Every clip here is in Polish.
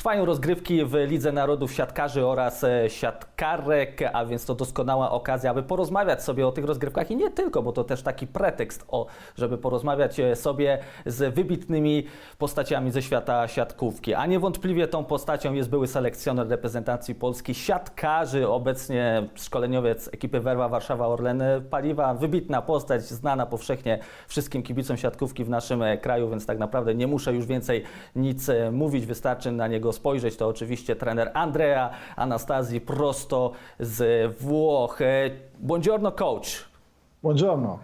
Trwają rozgrywki w Lidze Narodów Siatkarzy oraz e, siatkarek, a więc to doskonała okazja, aby porozmawiać sobie o tych rozgrywkach i nie tylko, bo to też taki pretekst, o, żeby porozmawiać e, sobie z wybitnymi postaciami ze świata siatkówki. A niewątpliwie tą postacią jest były selekcjoner reprezentacji Polski, siatkarzy, obecnie szkoleniowiec ekipy Werwa Warszawa Orlen Paliwa, wybitna postać, znana powszechnie wszystkim kibicom siatkówki w naszym e, kraju, więc tak naprawdę nie muszę już więcej nic e, mówić, wystarczy na niego spojrzeć. To oczywiście trener Andrea Anastazji prosto z Włoch. E, Buongiorno coach. Buongiorno.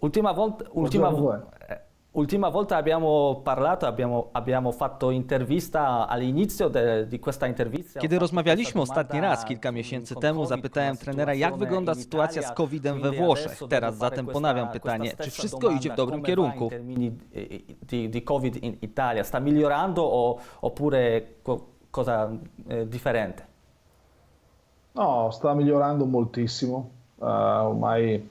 Ultima ultima, Buongiorno eh, ultima volta abbiamo parlato, abbiamo, abbiamo fatto intervista all'inizio de, di questa intervista. Kiedy rozmawialiśmy ostatni raz kilka miesięcy temu, zapytałem trenera, jak wygląda sytuacja z COVID-em we Włoszech. Teraz zatem ponawiam pytanie, czy wszystko idzie w dobrym kierunku? Di, di Covid in Italia sta migliorando o, oppure co- cosa eh, differente? No, sta migliorando moltissimo. Eh, ormai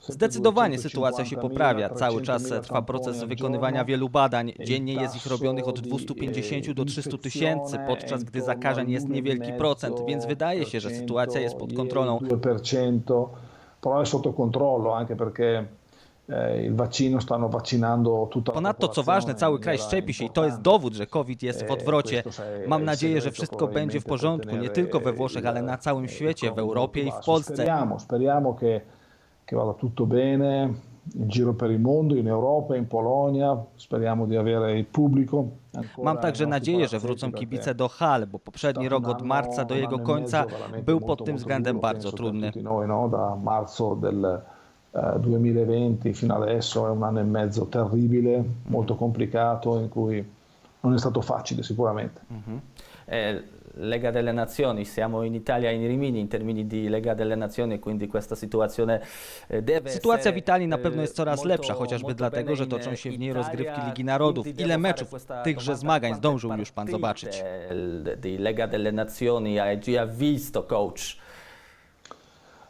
Zdecydowanie 250.000, sytuacja się poprawia. Cały czas 300.000 trwa proces wykonywania wielu badań. E Dziennie jest ich robionych od di, 250 do eh, 300 tysięcy, podczas gdy zakażeń jest all'1,5%, niewielki procent, więc wydaje się, że sytuacja jest pod kontrolą. 2%, però è sotto controllo anche perché il vaccino stanno vaccinando tutta Ponadto, co ważne, cały kraj szczepi się i to jest dowód, że COVID jest w odwrocie. Mam nadzieję, że wszystko będzie w porządku, nie tylko we Włoszech, ale na całym świecie, w Europie i w. Polsce. Speriamo, speriamo che, che vada tutto bene in giro per il mondo, in Europa, in Polonia. Speriamo di avere il pubblico. Mam także nadzieję, że wrócą kibice do hal, bo poprzedni rok od marca do jego końca był pod tym względem bardzo trudny. No? Da marzo del 2020 fino adesso è un anno e mezzo terribile, molto complicato, in cui non è stato facile sicuramente. Eh, Lega delle Nazioni, siamo in Italia in Rimini in termini di Lega delle Nazioni, quindi questa situazione eh, deve Sytuacja w Italii na eh, pewno jest coraz molto- lepsza, chociażby dlatego, że toczą się w niej rozgrywki Ligi Narodów. Ile meczów tychże zmagań zdążył już pan zobaczyć? Lega delle Nazioni già visto, coach?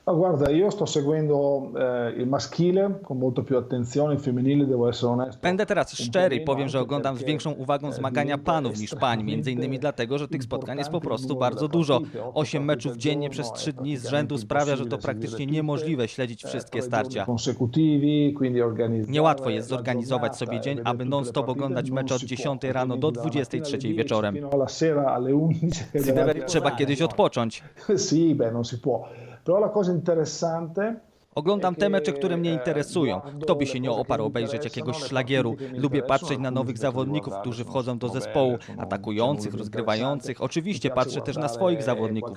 Ma guarda, io sto seguendo eh, il maschile con molto più attenzione, il femminile devo essere onesto. Będę teraz szczery i powiem, że oglądam z większą uwagą eh, zmagania panów niż pań, między innymi dlatego, że tych spotkań jest po importante prostu bardzo dużo. Osiem meczów dziennie przez è trzy dni z rzędu sprawia, że to praktycznie niemożliwe śledzić eh, wszystkie starcia. Niełatwo jest zorganizować sobie dzień, aby non-stop oglądać mecze od si può, 10 perché rano do quindi dalla mattina 23 alle 10 wieczorem. Fino alla sera alle 11 che Si davanti deve a- Trzeba kiedyś odpocząć. sì, beh, non si può. Oglądam te mecze, które mnie e, interesują. Kto by się nie oparł obejrzeć jakiegoś szlagieru? Lubię patrzeć na nowych zawodników, którzy wchodzą do zespołu, atakujących, rozgrywających. Oczywiście patrzę też na swoich zawodników.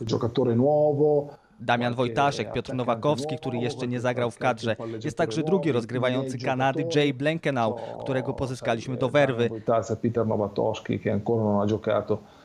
Damian Wojtaszek, Piotr Nowakowski, który jeszcze nie zagrał w kadrze. Jest także drugi rozgrywający Kanady, Jay Blenkenau, którego pozyskaliśmy do werwy. Peter Nowakowski che ancora non ha giocato eh,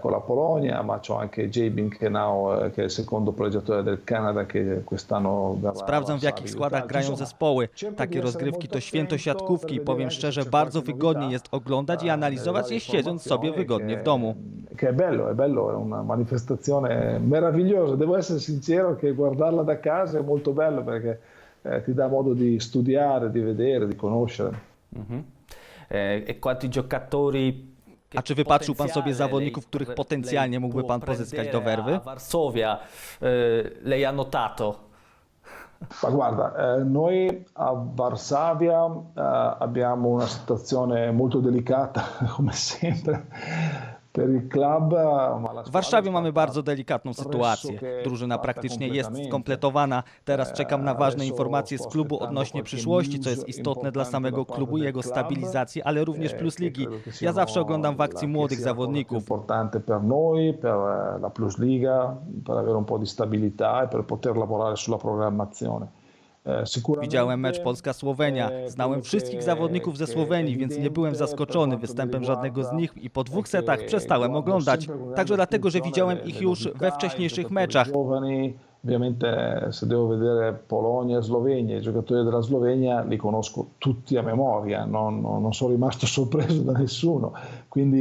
con la Polonia, ma c'ho anche Jay Blenkenau eh, che è il secondo pregiatore del Canada che quest'anno Sprawdzam w jakich składach grają zespoły. Takie rozgrywki to święto siatkówki i powiem szczerze, bardzo wygodnie jest oglądać i analizować je siedząc sobie wygodnie w domu. Che è bello, è bello, è una manifestazione meravigliosa. Devo essere sincero che guardarla da casa è molto bello perché eh, ti dà modo di studiare, di vedere, di conoscere. Mhm. Eh, E quanti giocatori A czy wypatrzył pan sobie zawodników, których potencjalnie mógłby pan pozyskać do werwy? Varsovia eh, lei ha notato. Ma guarda, eh, noi a Varsavia eh, abbiamo una situazione molto delicata, come sempre, W Warszawie mamy sta bardzo delikatną sytuację. pressoché Drużyna praktycznie jest skompletowana. Teraz czekam na ważne informacje z klubu odnośnie przyszłości, co jest istotne dla samego klubu i jego stabilizacji, ale również plus ligi. Ja zawsze oglądam w akcji młodych zawodników. per la Plus Liga, per avere un po' di stabilità e per poter lavorare sulla programmazione. Sicuramente, Widziałem mecz Polska-Słowenia. eh, Znałem wszystkich zawodników ze Słowenii, więc nie byłem zaskoczony występem żadnego z nich i po dwóch setach przestałem oglądać. Także dlatego, że widziałem ich już we wcześniejszych meczach. Ovviamente se devo vedere Polonia e Slovenia, i giocatori della Slovenia li conosco tutti a memoria, non, non- non sono rimasto sorpreso da nessuno. Quindi,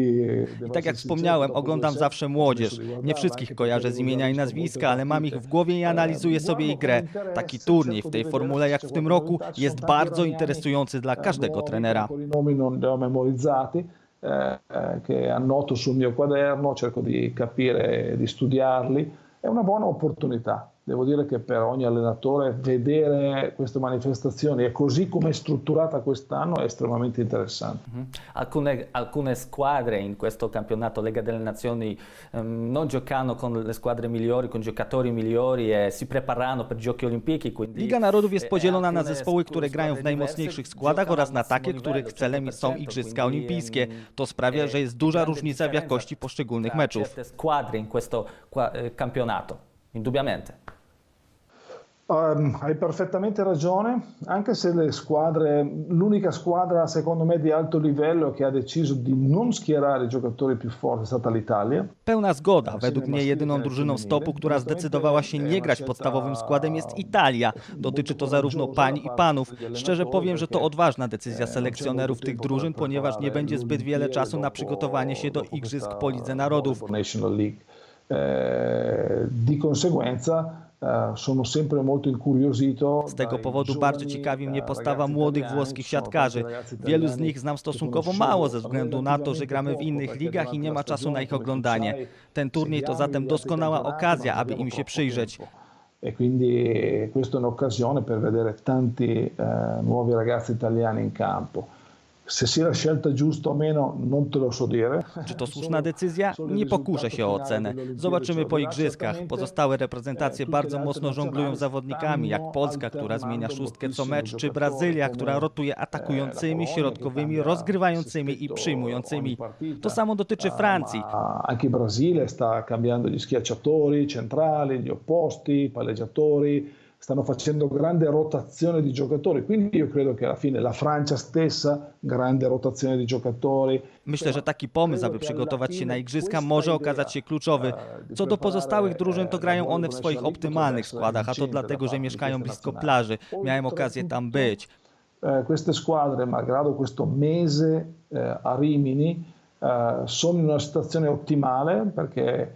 I tak jak wspomniałem, oglądam zawsze młodzież. Nie wszystkich kojarzę z imienia i nazwiska, ale mam ich w głowie i analizuję sobie ich grę. Taki turniej w tej formule jak w tym roku jest bardzo interesujący dla każdego trenera. Eh, eh, che annoto sul mio quaderno, cerco di capire, di studiarli. È una buona opportunità. Devo dire che per ogni allenatore vedere queste manifestazioni e così come è strutturata quest'anno è estremamente interessante. Mhm. Alcune, alcune squadre in questo campionato Lega delle Nazioni ehm, non giocano con le squadre migliori, con giocatori migliori e si preparano per giochi olimpici. Quindi Liga Narodów jest podzielona na zespoły, które grają w najmocniejszych składach oraz na takie, których celem są 100%, Igrzyska Olimpijskie. To sprawia, że jest duża różnica w jakości poszczególnych meczów. squadre in questo eh, campionato, indubbiamente. Ehm, hai perfettamente ragione, anche se le squadre, l'unica squadra secondo me di alto livello che ha deciso di non schierare i giocatori più forti è stata l'Italia. Pełna zgoda. Według mnie jedyną drużyną stopu, która zdecydowała się nie grać podstawowym składem jest Italia. Dotyczy to zarówno pań i panów. Szczerze powiem, że to odważna decyzja selekcjonerów tych drużyn, ponieważ nie będzie zbyt wiele czasu na przygotowanie się do Igrzysk po Lidze Narodów. National League. Eh, di conseguenza sono sempre molto incuriosito. Z tego powodu bardzo ciekawi mnie eh, postawa ragazzi młodych włoskich siatkarzy. Wielu z nich znam stosunkowo mało ze względu na to, że gramy w innych ligach i nie ma czasu na ich oglądanie. Ten turniej to zatem doskonała okazja, aby im się przyjrzeć. E quindi questa è un'occasione per vedere tanti eh, nuovi ragazzi italiani in campo. Se sia la scelta giusta o meno, non te lo so dire. Czy to słuszna decyzja? Nie pokuszę się o ocenę. Zobaczymy po igrzyskach. Pozostałe reprezentacje bardzo mocno żonglują zawodnikami, jak Polska, która zmienia szóstkę co mecz, czy Brazylia, która rotuje atakującymi, środkowymi, rozgrywającymi i przyjmującymi. To samo dotyczy Francji. Ma anche Brasile sta cambiando gli schiacciatori centrali, gli opposti, palleggiatori, stanno facendo grande rotazione di giocatori, quindi io credo che alla fine la Francia stessa, grande rotazione di giocatori. Myślę, że taki pomysł, aby przygotować się na igrzyska, może okazać się kluczowy. Co do pozostałych drużyn, to grają one w swoich optymalnych składach, a to dlatego, że mieszkają blisko plaży. Miałem okazję tam być. Eh, queste squadre, malgrado questo mese eh, a Rimini, eh, sono in una situazione ottimale perché eh,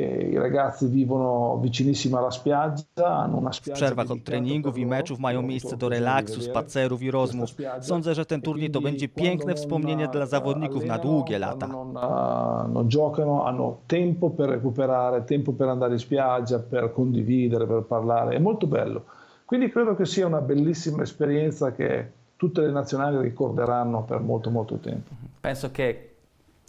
i ragazzi vivono vicinissimi alla spiaggia, hanno una W spiaggia przerwach od per i meczów mają miejsce do relaksu, spacerów i rozmów. Sądzę, że ten turniej to będzie piękne wspomnienie dla zawodników na długie lata. Non, eh, non giocano, hanno tempo per recuperare, tempo per andare in spiaggia, per condividere, per parlare. È molto bello. Quindi credo che sia una bellissima esperienza che tutte le nazionali ricorderanno per molto molto tempo. Penso che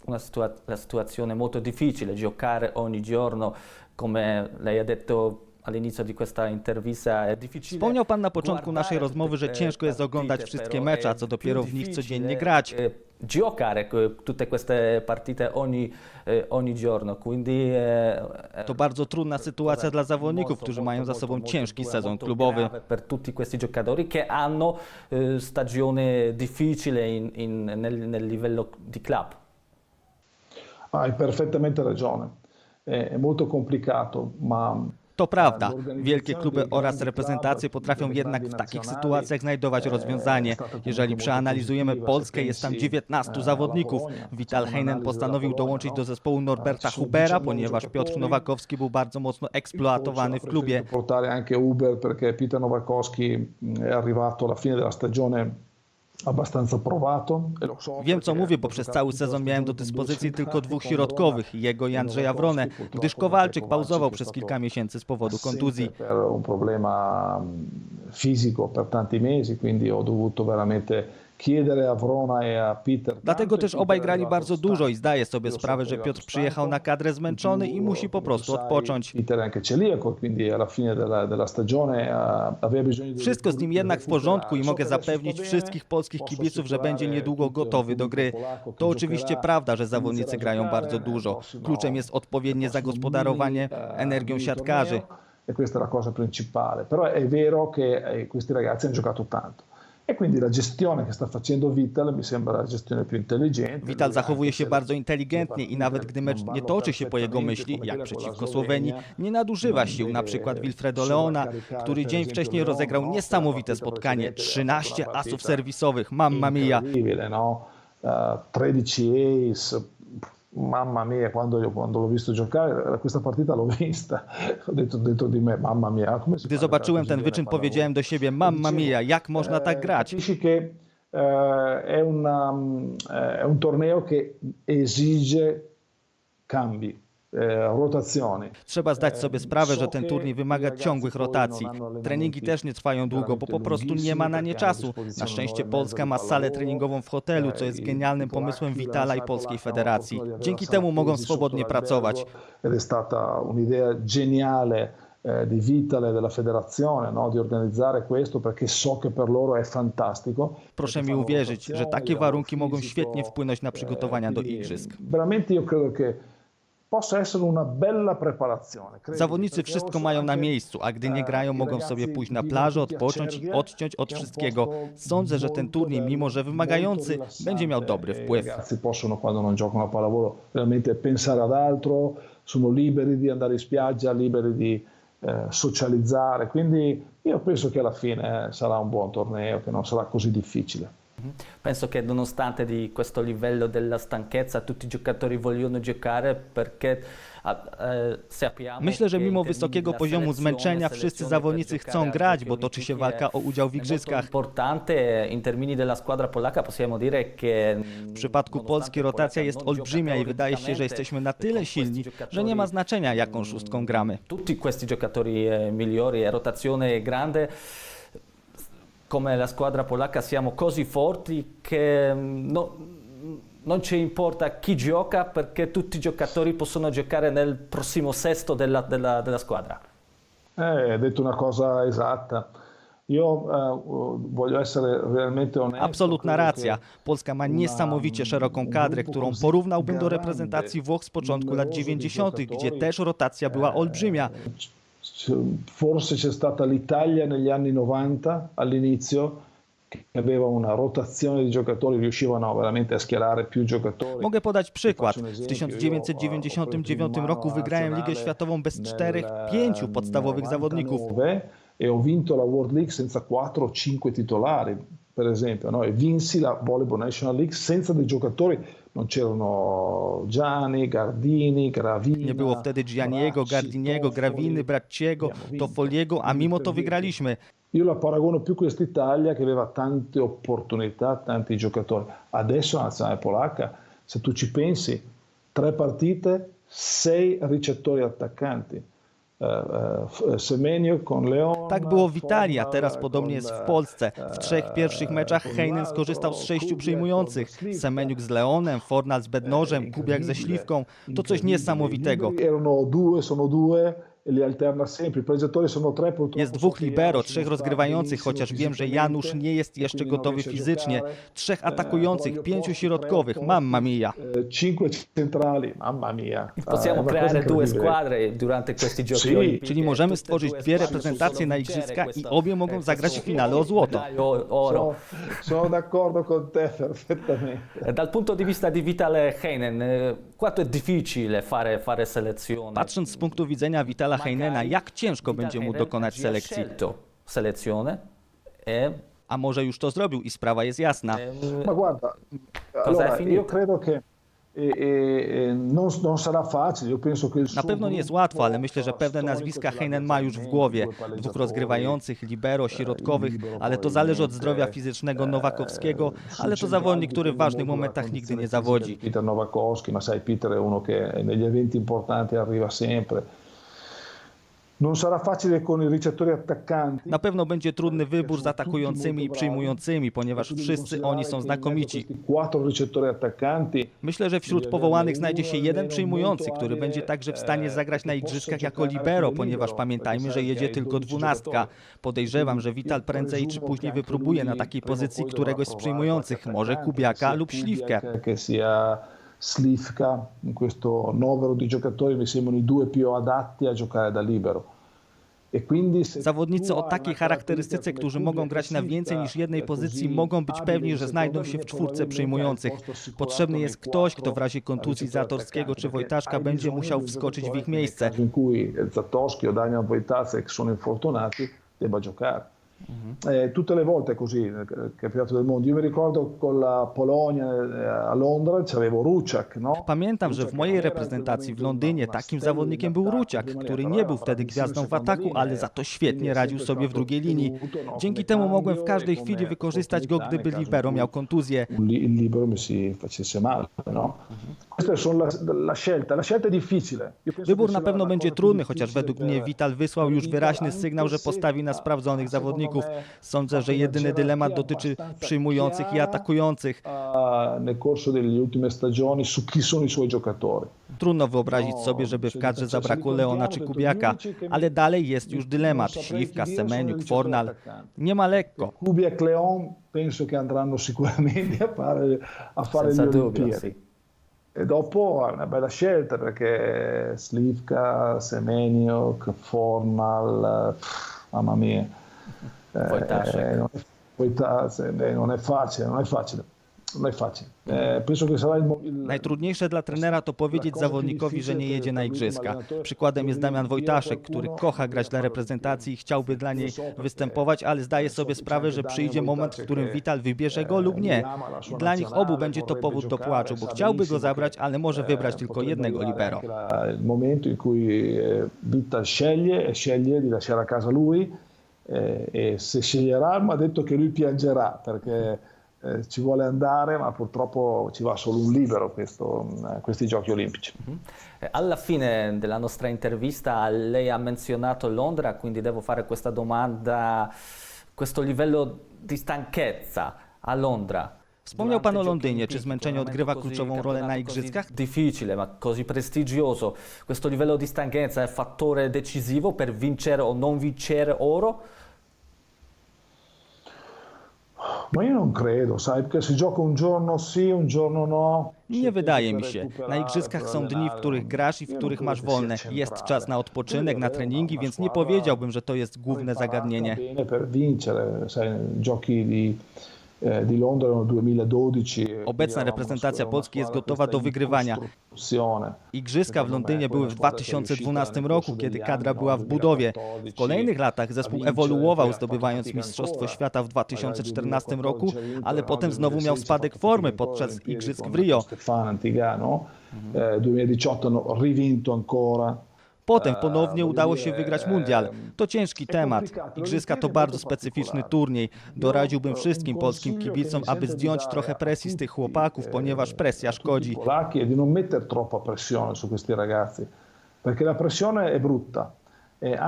una situa- la situazione molto difficile, giocare ogni giorno, come lei ha detto. Wspomniał Pan na początku naszej rozmowy, że ciężko jest oglądać wszystkie mecze, a co dopiero w nich codziennie grać. eh, giocare eh, tutte queste partite ogni, eh, ogni giorno, quindi To bardzo trudna sytuacja dla zawodników, którzy mają za sobą ciężki sezon klubowy. per tutti questi giocatori che hanno stagione difficile in- in- nel, nel livello di club. Hai perfettamente ragione. È, molto complicato, ma To prawda, wielkie kluby oraz reprezentacje potrafią jednak w takich sytuacjach znajdować rozwiązanie. Jeżeli przeanalizujemy Polskę, jest tam 19 zawodników. Vital Heinen postanowił dołączyć do zespołu Norberta Hubera, ponieważ Piotr Nowakowski był bardzo mocno eksploatowany w klubie. anche Uber perché Peter Nowakowski mh, è arrivato alla fine della stagione Wiem co mówię, bo przez cały sezon miałem do dyspozycji tylko dwóch środkowych, jego i Andrzeja Wronę, gdyż Kowalczyk pauzował przez kilka miesięcy z powodu kontuzji. mh, fisico per tanti mesi, quindi ho dovuto veramente Dlatego też obaj grali bardzo dużo i zdaję sobie sprawę, że Piotr przyjechał na kadrę zmęczony i musi po prostu odpocząć. Wszystko z nim jednak w porządku i mogę zapewnić wszystkich polskich kibiców, że będzie niedługo gotowy do gry. To oczywiście prawda, że zawodnicy grają bardzo dużo. Kluczem jest odpowiednie zagospodarowanie eh, energią siatkarzy. E questa è la cosa principale. Però è vero che eh, questi ragazzi hanno giocato tanto. E quindi la gestione che sta facendo Vital mi sembra la gestione più intelligente. Vital zachowuje się bardzo inteligentnie i nawet gdy mecz nie toczy się po jego myśli, jak przeciwko Słowenii, nie nadużywa sił, na przykład Wilfredo Leona, który dzień wcześniej rozegrał niesamowite spotkanie, 13 asów serwisowych, mamma mia. Incredibile, no? Eh, 13 ace, mamma mia, quando, io, quando l'ho visto giocare, questa partita l'ho vista, ho detto dentro di me, mamma mia. come si Gdy zobaczyłem ten wyczyn, powiedziałem do siebie, mamma mia, jak można tak grać? Capisci che eh, è, una, eh, è un torneo che esige cambi, eh, rotazioni. Trzeba zdać sobie sprawę, że ten turniej wymaga ciągłych rotacji. Treningi też nie trwają długo, bo po prostu nie ma na nie czasu. Na szczęście Polska ma salę treningową w hotelu, co jest genialnym pomysłem Vitala i Polskiej Federacji. Dzięki temu mogą swobodnie pracować. Ed è stata un'idea geniale eh, di Vitale e della federazione no? di organizzare questo perché so che per loro è fantastico. Proszę mi uwierzyć, że takie warunki mogą świetnie wpłynąć na przygotowania do igrzysk. Veramente io credo che possa essere una bella preparazione. Zawodnicy wszystko mają na miejscu, a gdy nie eh, grają, mogą sobie pójść na plażę, odpocząć i odciąć od wszystkiego. Sądzę, że ten turniej, mimo że wymagający, będzie miał dobry wpływ. possono, quando non giocano a pallavolo, veramente pensare ad altro, sono liberi di andare in spiaggia, liberi di eh, socializzare. Quindi io penso che alla fine eh, sarà un buon torneo, che non sarà così difficile. Penso che nonostante di questo livello della stanchezza tutti i giocatori vogliono giocare perché eh, Myślę, że mimo wysokiego poziomu zmęczenia wszyscy zawodnicy chcą grać, bo toczy się walka o udział w igrzyskach. dire che W przypadku Polski rotacja jest olbrzymia i wydaje się, że jesteśmy na tyle silni, że nie ma znaczenia jaką szóstką gramy. tutti questi giocatori eh, migliori e rotazione grande come la squadra polacca siamo così forti che mm, no- non ci importa chi gioca perché tutti i giocatori possono giocare nel prossimo sesto della, della- della squadra. Eh, hai detto una cosa esatta. Io eh, voglio essere realmente onesto. Absolutna racja. Polska ma niesamowicie szeroką kadrę, którą porównałbym do reprezentacji Włoch z początku lat 90., gdzie też rotacja była olbrzymia. C- Forse c'è stata l'Italia negli anni 90 all'inizio che aveva una rotazione di giocatori, riuscivano veramente a schierare più giocatori. Mogę podać przykład. W 1999 roku wygrałem Ligę Światową bez czterech, pięciu podstawowych zawodników. 99 e ho vinto la World League senza 4 o 5 titolari, per esempio, no? e vinsi la Volleyball National League senza dei giocatori, non c'erano Gianni, Gardini, Gravina. Nie było wtedy Gianniego, Bracci, Gardiniego. Graviny, Bracciego, Toffoliego, a mimo to wygraliśmy. Io la paragono più questa Italia che aveva tante opportunità, tanti giocatori. Adesso la nazionale polacca, se tu ci pensi, tre partite, sei ricettori attaccanti. Tak było w Italii, a teraz podobnie jest w Polsce. W eh, trzech pierwszych meczach Heinen skorzystał z sześciu przyjmujących. Semeniuk z Leonem, Fornal z Bednożem, Kubiak ze Śliwką. To coś niesamowitego. I liberi Erano due, sono due e li alterna sempre. I pregiatori sono tre purtroppo. Jest dwóch libero, trzech rozgrywających, chociaż wiem, że Janusz nie jest e jeszcze gotowy fizycznie. Trzech Eh, atakujących, pięciu środkowych, mamma mia. eh, Cinque centrali, mamma mia. Possiamo cosa creare due squadre durante questi giochi. Czyli możemy e stworzyć dwie reprezentacje na igrzyskach i obie mogą zagrać w finale o złoto. oro. Sono, d'accordo con te perfettamente. Dal punto di vista di Vitale Heinen, eh, quanto è difficile fare, fare selezione? Patrząc z punktu widzenia Vitala Heinena, jak ciężko będzie mu dokonać selekcji. e A może już to zrobił i sprawa jest jasna. Ma guarda, allora, io credo che che il Na pewno nie jest łatwo, ale myślę, że pewne nazwiska Heinen ma już w głowie. Dwóch rozgrywających, libero, środkowych, ale to zależy od zdrowia fizycznego Nowakowskiego, ale to zawodnik, który w ważnych momentach nigdy nie zawodzi. Peter Nowakowski, ma sai, Peter è uno che negli eventi importanti arriva sempre. Non sarà facile con i ricettori attaccanti. Na pewno będzie trudny wybór z atakującymi i przyjmującymi, ponieważ wszyscy oni są znakomici. Myślę, że wśród powołanych znajdzie się jeden przyjmujący, który będzie także w stanie zagrać na igrzyskach jako libero, ponieważ pamiętajmy, że jedzie tylko dwunastka. Podejrzewam, że Vital prędzej czy później wypróbuje na takiej pozycji któregoś z przyjmujących, może Kubiaka lub Śliwkę. Slivka, in questo novero di giocatori mi sembrano i due più adatti a giocare da libero. E Zawodnicy o takiej charakterystyce, którzy mogą grać na więcej niż jednej Slivka, pozycji, mogą być pewni, że znajdą się w czwórce przyjmujących. Potrzebny jest ktoś, kto w razie kontuzji Zatorskiego czy Wojtaszka będzie musiał wskoczyć w ich miejsce. Zatorski o Daniel Wojtacek sono infortunati, debba giocare. Eh, tutte le volte così nel campionato del mondo. Io mi ricordo con la Polonia eh, a Londra c'avevo Ruciak, no? Pamiętam, że w mojej reprezentacji w Londynie takim zawodnikiem był d'attacco, który nie był wtedy gwiazdą w ataku, ale za to świetnie radził sobie w drugiej linii. no, Dzięki temu mogłem w każdej e chwili wykorzystać go, gdyby libero miał kontuzję. il libero mi si facesse male, no? Wybór na pewno będzie trudny, chociaż według mnie Vital wysłał już wyraźny sygnał, że postawi na sprawdzonych zawodników. Sądzę, że jedyny dylemat dotyczy przyjmujących i atakujących. a- nel corso delle ultime stagioni su chi sono i suoi giocatori. Trudno wyobrazić sobie, żeby w kadrze zabrakło Leona czy Kubiaka, ale dalej jest już dylemat. Śliwka, Semeniuk, Fornal. Nie ma lekko. Kubiak Leon penso che andranno sicuramente a fare, a fare dubbio, Olimpiadi. E dopo è una bella scelta perché Slivka, Semeniuk, Fornal, pff, mamma mia. Eh, Wojtaszek. non, è, Wojtaszek, eh, non è facile, non è facile. Non. Eh, Najtrudniejsze dla trenera to powiedzieć zawodnikowi, że nie jedzie na igrzyska. Przykładem jest Damian Wojtaszek, który kocha grać dla reprezentacji i chciałby dla niej występować, ale zdaje sobie sprawę, że przyjdzie moment, w którym Vital wybierze go lub nie. I Dla nich obu będzie to powód do płaczu, bo chciałby go zabrać, ale może wybrać tylko jednego libero. Momento in cui eh, Vital sceglie e sceglie di lasciare a casa lui eh, e se sceglierà mi ha detto che lui piangerà perché eh, ci vuole andare ma purtroppo ci va solo un libero questo, eh, questi giochi olimpici. Alla fine della nostra intervista lei ha menzionato Londra, quindi devo fare questa domanda, questo livello di stanchezza a Londra. Wspomniał Pan o Londynie. Czy zmęczenie odgrywa kluczową rolę na igrzyskach? Difficile, ma così prestigioso. Questo livello di stanchezza è fattore decisivo per vincere o non vincere oro? Ma io non credo, sai, perché si gioca un giorno sì, un giorno no. Nie wydaje mi się. Na igrzyskach są dni, w których grasz i w których masz wolne. Jest czas na odpoczynek, na treningi, więc nie powiedziałbym, że to jest główne zagadnienie. Per vincere, sai, giochi di, eh, di Londra erano 2012. Obecna reprezentacja Polski jest gotowa do wygrywania. Igrzyska w Londynie były w 2012 roku, kiedy kadra była w budowie. W kolejnych latach zespół ewoluował, zdobywając Mistrzostwo Świata w 2014 roku, ale potem znowu miał spadek formy podczas Igrzysk w Rio. Stefano Antigano, eh, 2018 hanno rivinto ancora. Potem ponownie udało się wygrać mundial. To ciężki temat. Igrzyska to bardzo specyficzny turniej. Doradziłbym wszystkim polskim kibicom, aby zdjąć trochę presji z tych chłopaków, ponieważ presja szkodzi. Polacchi è di non mettere troppa pressione su questi ragazzi, perché la pressione è brutta. E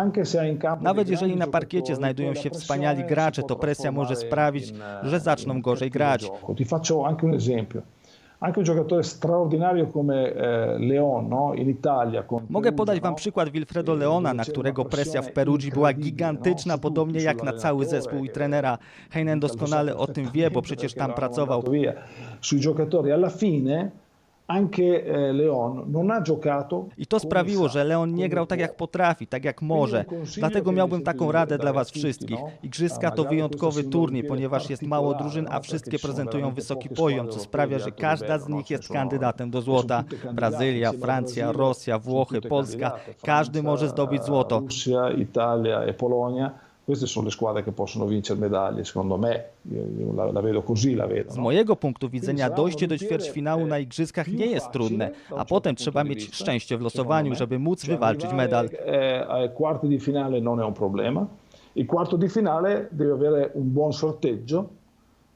Nawet jeżeli na parkiecie znajdują się wspaniali gracze, to presja może sprawić, że eh, zaczną gorzej grać. Ti faccio anche un esempio. Anche un giocatore straordinario come eh, Leon no? in Italia. Mogę podać Wam no? przykład Wilfredo Leona, na którego presja w Perugii była gigantyczna, podobnie jak na cały zespół i trenera. Heinen doskonale o tym wie, bo przecież tam pracował. Sui giocatori alla fine eh, I to sprawiło, że Leon nie grał tak jak potrafi, tak jak może. Dlatego miałbym taką radę dla Was wszystkich. Igrzyska to wyjątkowy turniej, ponieważ jest mało drużyn, a wszystkie prezentują wysoki poziom, co sprawia, że każda z nich jest kandydatem do złota. Brazylia, Francja, Rosja, Włochy, Polska. Każdy może zdobyć złoto. Russia, Italia Polonia. Queste sono le squadre che possono vincere medaglie, secondo me. La, la vedo così, la vedo. Z no? mojego punktu widzenia dojście do ćwierćfinału na igrzyskach nie jest trudne, a potem trzeba mieć szczęście w losowaniu, żeby móc wywalczyć medal. eh, ai quarti di finale non è un problema. Il quarto di finale deve avere un buon sorteggio,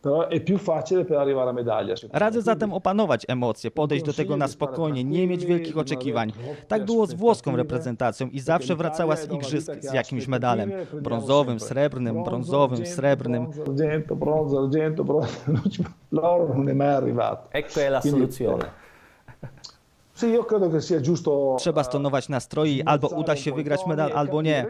però è più facile per arrivare a medaglia. Radzę zatem opanować emocje, podejść do tego na spokojnie, nie mieć wielkich oczekiwań. Tak było z włoską reprezentacją i zawsze wracała z igrzysk z jakimś medalem. Brązowym, srebrnym, brązowym, srebrnym. Argento, L'oro non è mai arrivato. Ecco è la soluzione. Trzeba stonować nastroje i albo uda się wygrać medal, albo nie.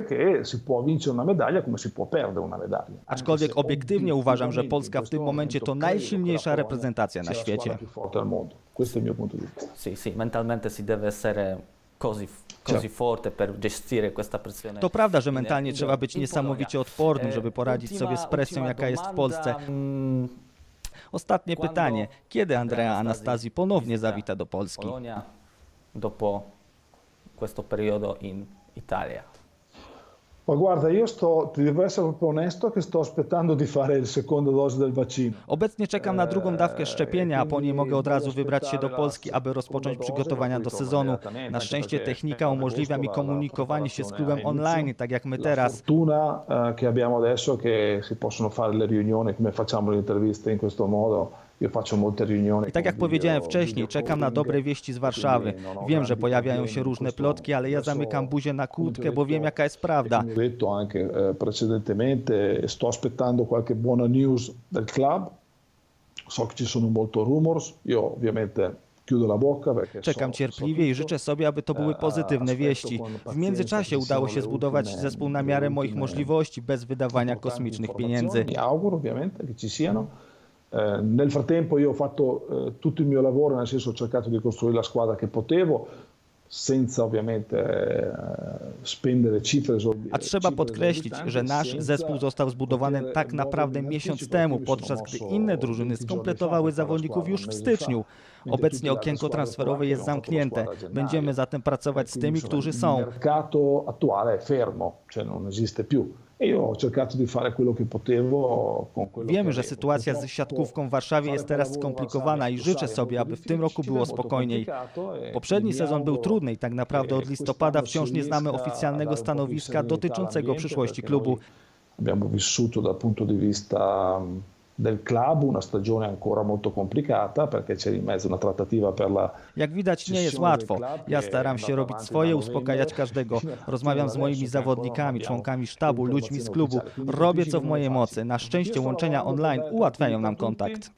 Aczkolwiek obiektywnie uważam, że Polska w tym momencie to najsilniejsza reprezentacja na świecie. Più forte al mondo. Questo è il mio punto di vista. Sì, sì, mentalmente si deve essere così, così forte per gestire questa pressione. To prawda, że mentalnie trzeba być niesamowicie odpornym, E, żeby poradzić sobie z presją, jaka jest w Polsce. mm, Ostatnie pytanie. Kiedy Andrea Anastazji ponownie zawita do Polski? Dopo questo periodo in Italia. Ma guarda, io sto, ti devo essere proprio onesto, che sto aspettando di fare il secondo dose del vaccino. Obecnie czekam na drugą dawkę szczepienia, a po niej mogę od razu wybrać się do Polski, aby rozpocząć przygotowania do sezonu. Na szczęście technika umożliwia mi komunikowanie się z klubem online, tak jak my teraz. fortuna eh, che abbiamo adesso che si possono fare le riunioni come facciamo le interviste in questo modo. I tak jak powiedziałem wcześniej, czekam na dobre wieści z Warszawy. Wiem, że pojawiają się różne plotki, ale ja zamykam buzię na kłódkę, bo wiem jaka jest prawda. Eh, sto aspettando qualche buona news del club. So che ci sono molto rumors. Io ovviamente Czekam cierpliwie i życzę sobie, aby to były pozytywne wieści. W międzyczasie udało się zbudować zespół na miarę moich możliwości, bez wydawania kosmicznych pieniędzy. Eh, nel frattempo io ho fatto eh, tutto il mio lavoro, nel senso ho cercato di costruire la squadra che potevo, senza ovviamente eh, spendere cifre A trzeba cifre podkreślić, że nasz zespół został zbudowany tak naprawdę miesiąc temu, podczas gdy inne drużyny 20 giorni skompletowały zawodników już w styczniu. Obecnie okienko transferowe jest zamknięte. Będziemy zatem pracować z tymi, którzy Il są. mercato attuale è fermo, cioè non esiste più. E io ho cercato di fare quello che potevo con quello Wiemy, że sytuacja z siatkówką w Warszawie jest teraz skomplikowana i życzę sobie, aby w tym roku było spokojniej. Poprzedni sezon był trudny i tak naprawdę od listopada wciąż nie znamy oficjalnego stanowiska dotyczącego przyszłości klubu. Abbiamo vissuto dal punto di vista mm, del club una stagione ancora molto complicata perché c'è in mezzo una trattativa per la Jak widać, nie jest łatwo. Ja staram się robić swoje, uspokajać każdego. Rozmawiam z moimi zawodnikami, członkami sztabu, ludźmi z klubu. Robię co w mojej mocy. Na szczęście łączenia online ułatwiają nam kontakt.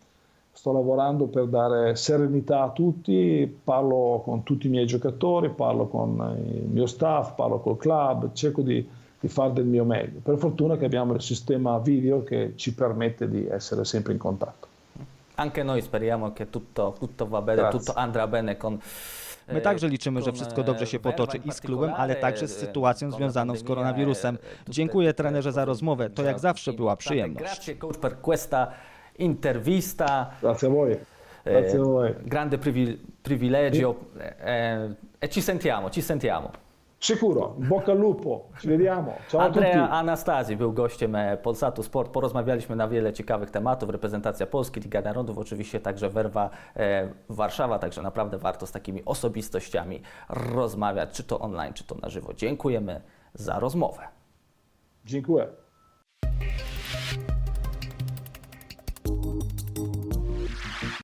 Sto lavorando per dare serenità a tutti, parlo con tutti i miei giocatori, parlo con il mio staff, parlo col club, cerco di, di fare del mio meglio. Per fortuna che abbiamo il sistema video che ci permette di essere sempre in contatto. Anche noi speriamo che tutto, tutto va bene, Grazie. tutto andrà bene con My e, także liczymy, że wszystko dobrze się e, Verva potoczy i z klubem, ale także z e, sytuacją związaną z koronawirusem. e, Dziękuję trenerze za rozmowę. To jak zawsze była przyjemność. Grazie coach per questa intervista. Grazie a voi. Grazie a voi. Grande privi- privilegio eh, e ci sentiamo, ci sentiamo. Sicuro, bocca al lupo, ci vediamo. Ciao. Andrea Anastazji był gościem e, Polsatu Sport. Porozmawialiśmy na wiele ciekawych tematów. Reprezentacja Polski, Liga Narodów, oczywiście także Werwa e, Warszawa. Także naprawdę warto z takimi osobistościami rozmawiać, czy to online, czy to na żywo. Dziękujemy za rozmowę. Dziękuję.